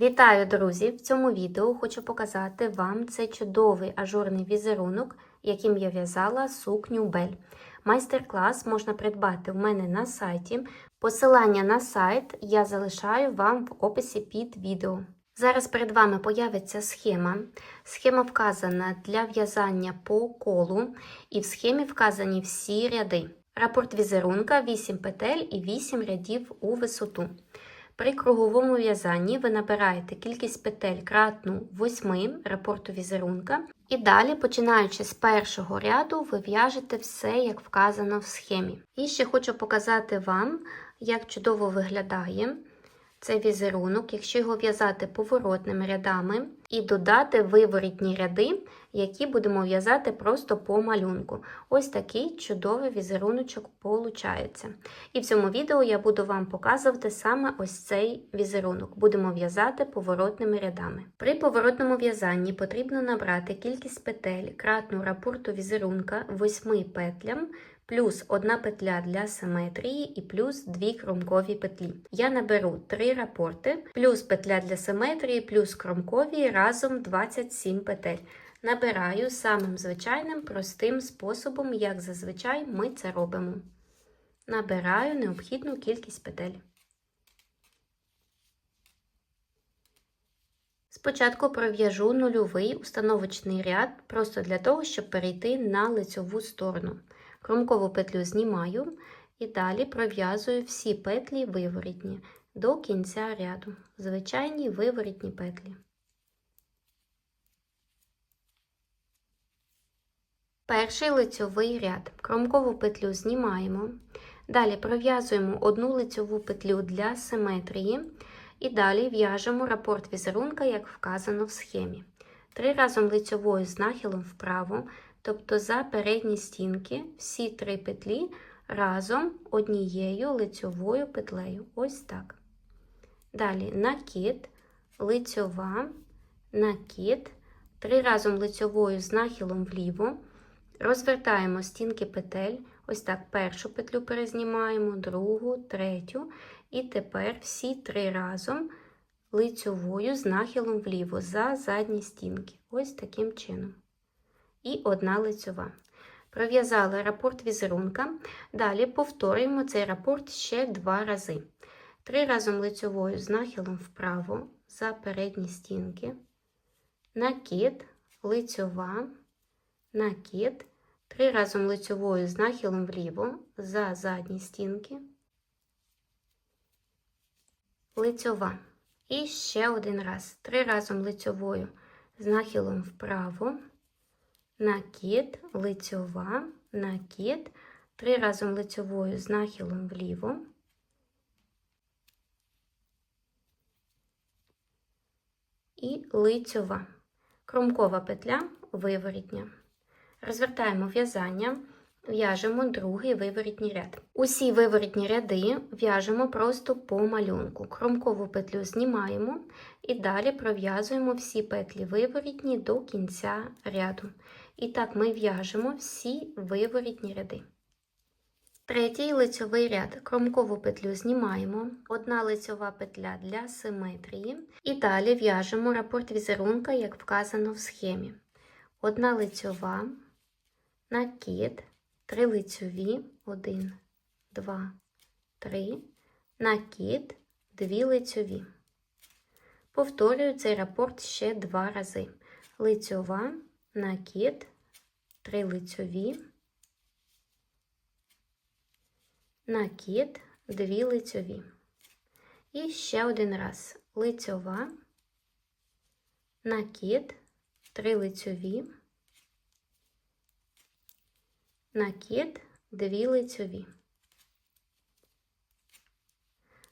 Вітаю, друзі! В цьому відео хочу показати вам цей чудовий ажурний візерунок, яким я в'язала сукню Бель. Майстер-клас можна придбати в мене на сайті. Посилання на сайт я залишаю вам в описі під відео. Зараз перед вами появиться схема. Схема вказана для в'язання по колу, і в схемі вказані всі ряди. Рапорт візерунка 8 петель і 8 рядів у висоту. При круговому в'язанні ви набираєте кількість петель кратну 8 рапорту візерунка. І далі, починаючи з першого ряду, ви в'яжете все, як вказано в схемі. І ще хочу показати вам, як чудово виглядає цей візерунок, якщо його в'язати поворотними рядами і додати виворітні ряди, які будемо в'язати просто по малюнку. Ось такий чудовий візеруночок получається. І в цьому відео я буду вам показувати саме ось цей візерунок. Будемо в'язати поворотними рядами. При поворотному в'язанні потрібно набрати кількість петель кратну рапорту візерунка 8 петлям плюс одна петля для симетрії і плюс дві кромкові петлі. Я наберу 3 рапорти, плюс петля для симетрії, плюс кромкові разом 27 петель. Набираю самим звичайним простим способом, як зазвичай ми це робимо. Набираю необхідну кількість петель. Спочатку пров'яжу нульовий установочний ряд, просто для того, щоб перейти на лицьову сторону. Кромкову петлю знімаю і далі пров'язую всі петлі виворітні до кінця ряду, звичайні виворітні петлі. Перший лицьовий ряд. Кромкову петлю знімаємо. Далі пров'язуємо одну лицьову петлю для симетрії. І далі в'яжемо рапорт візерунка, як вказано в схемі. Три разом лицьовою з нахилом вправо, тобто за передні стінки, всі три петлі разом однією лицьовою петлею. Ось так. Далі накид, лицьова, накид, три разом лицьовою з нахилом вліво. Розвертаємо стінки петель. Ось так першу петлю перезнімаємо, другу, третю. І тепер всі три разом лицьовою з нахилом вліво за задні стінки. Ось таким чином. І одна лицьова. Пров'язали рапорт візерунка. Далі повторюємо цей рапорт ще два рази. Три разом лицьовою з нахилом вправо за передні стінки. Накид, лицьова, накид. Три разом лицьовою з нахилом вліво за задні стінки лицьова. І ще один раз. Три разом лицьовою з нахилом вправо, накид, лицьова, накид, три разом лицьовою з нахилом вліво. І лицьова. Кромкова петля виворітня. Розвертаємо в'язання. В'яжемо другий виворітній ряд. Усі виворітні ряди в'яжемо просто по малюнку. Кромкову петлю знімаємо і далі пров'язуємо всі петлі виворітні до кінця ряду. І так ми в'яжемо всі виворітні ряди. Третій лицьовий ряд. Кромкову петлю знімаємо, одна лицьова петля для симетрії. І далі в'яжемо рапорт візерунка, як вказано в схемі. Одна лицьова, накид. Три лицьові, один, два, три, накид, дві лицьові. Повторюю цей рапорт ще два рази. Лицьова, накид, три лицьові, накид, дві лицьові. І ще один раз. Лицьова, накид, три лицьові накид, дві лицьові,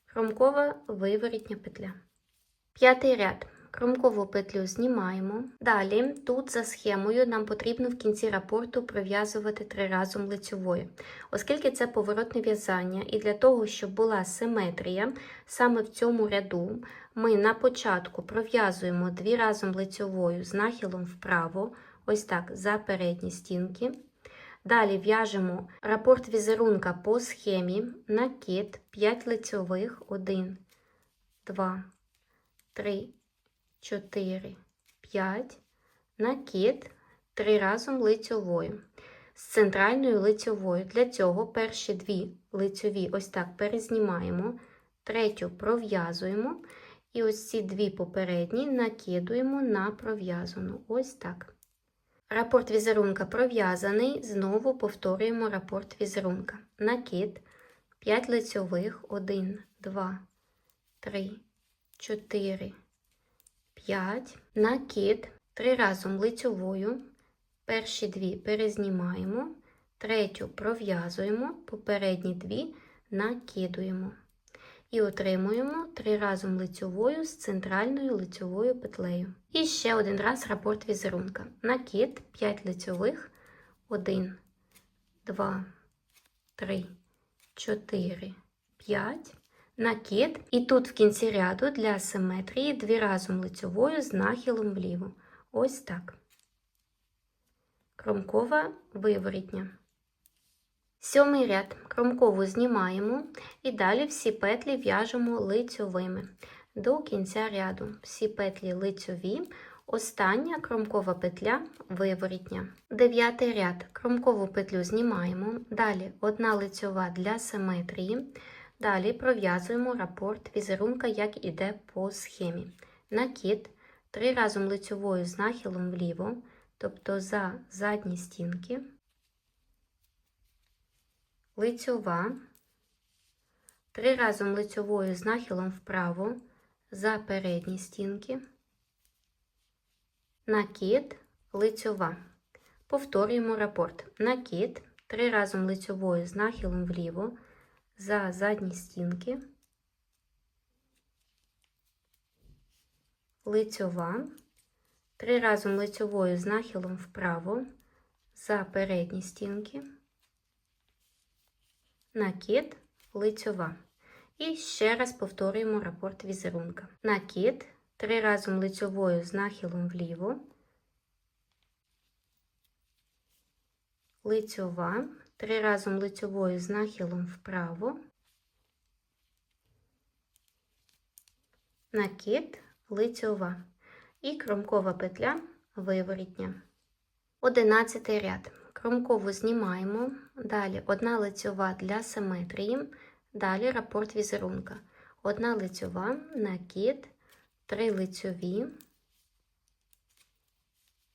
кромкова виворітня петля. П'ятий ряд. Кромкову петлю знімаємо. Далі, тут за схемою, нам потрібно в кінці рапорту пров'язувати три разом лицьовою. Оскільки це поворотне в'язання, і для того, щоб була симетрія, саме в цьому ряду ми на початку пров'язуємо дві разом лицьовою з нахилом вправо, ось так, за передні стінки. Далі в'яжемо рапорт візерунка по схемі, накид 5 лицьових, 1, 2, 3, 4, 5, накид, 3 разом лицьовою. З центральною лицьовою. Для цього перші дві лицьові ось так перезнімаємо, третю пров'язуємо. І ось ці дві попередні накидуємо на пров'язану. Ось так. Рапорт візерунка пров'язаний. Знову повторюємо рапорт візерунка. Накид 5 лицьових, 1, 2, 3, 4, 5. Накид 3 разом лицьовою. Перші дві перезнімаємо, третю пров'язуємо, попередні дві накидуємо. І отримуємо 3 разом лицьовою з центральною лицьовою петлею. І ще один раз рапорт візерунка. Накид 5 лицьових, 1, 2, 3, 4, 5. Накид. І тут в кінці ряду для симетрії 2 разом лицьовою з нахилом вліво. Ось так. Кромкова виворітня. Сьомий ряд кромкову знімаємо і далі всі петлі в'яжемо лицьовими до кінця ряду. Всі петлі лицьові, остання кромкова петля виворітня. Дев'ятий ряд кромкову петлю знімаємо, далі одна лицьова для симетрії. Далі пров'язуємо рапорт візерунка, як іде по схемі. Накид 3 разом лицьовою з нахилом вліво тобто за задні стінки, лицьова, три разом лицьовою з нахилом вправо за передні стінки, накид, лицьова. Повторюємо рапорт. Накид, три разом лицьовою з нахилом вліво за задні стінки, лицьова. Три разом лицьовою з нахилом вправо за передні стінки, накид, лицьова. І ще раз повторюємо рапорт візерунка. Накид, три разом лицьовою з нахилом вліво, лицьова, три разом лицьовою з нахилом вправо, накид, лицьова і кромкова петля виворітня. Одинадцятий ряд. Кромкову знімаємо, далі одна лицьова для симетрії, далі рапорт візерунка. Одна лицьова, накид, три лицьові,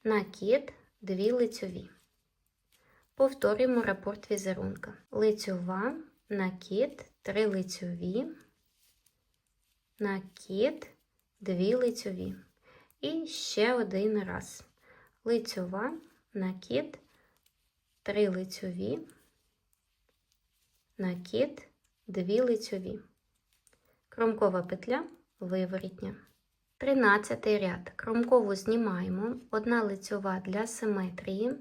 накид, дві лицьові. Повторюємо рапорт візерунка. Лицьова, накид, три лицьові, накид, дві лицьові. І ще один раз. Лицьова, накид, три лицьові, накид, дві лицьові. Кромкова петля виворітня. Тринадцятий ряд. Кромкову знімаємо, одна лицьова для симетрії.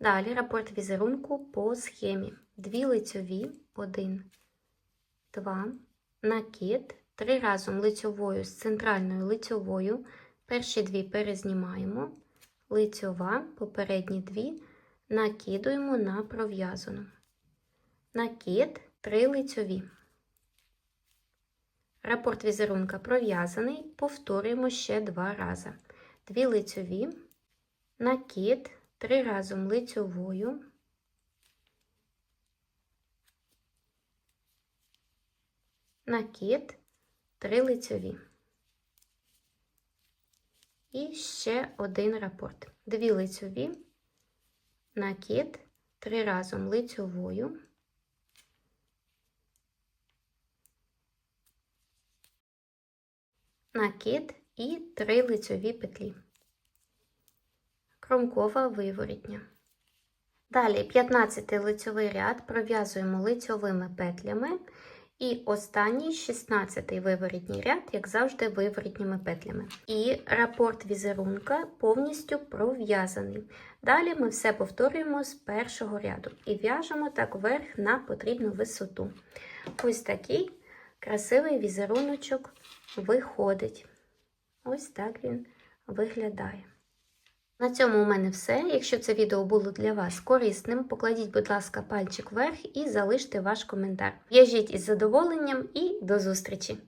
Далі рапорт візерунку по схемі. Дві лицьові, один, два, накид, три разом лицьовою з центральною лицьовою. Перші дві перезнімаємо, лицьова, попередні дві накидуємо на пров'язану. Накид, три лицьові. Рапорт візерунка пров'язаний, повторюємо ще два рази. Дві лицьові, накид, три разом лицьовою, накид, три лицьові. І ще один рапорт. Дві лицьові, накид, три разом лицьовою, накид і три лицьові петлі. Кромкова виворітня. Далі 15 лицьовий ряд пров'язуємо лицьовими петлями і останній 16-й виворітній ряд, як завжди, виворітніми петлями. І рапорт візерунка повністю пров'язаний. Далі ми все повторюємо з першого ряду і в'яжемо так вверх на потрібну висоту. Ось такий красивий візеруночок виходить. Ось так він виглядає. На цьому у мене все. Якщо це відео було для вас корисним, покладіть, будь ласка, пальчик вверх і залиште ваш коментар. В'яжіть із задоволенням і до зустрічі!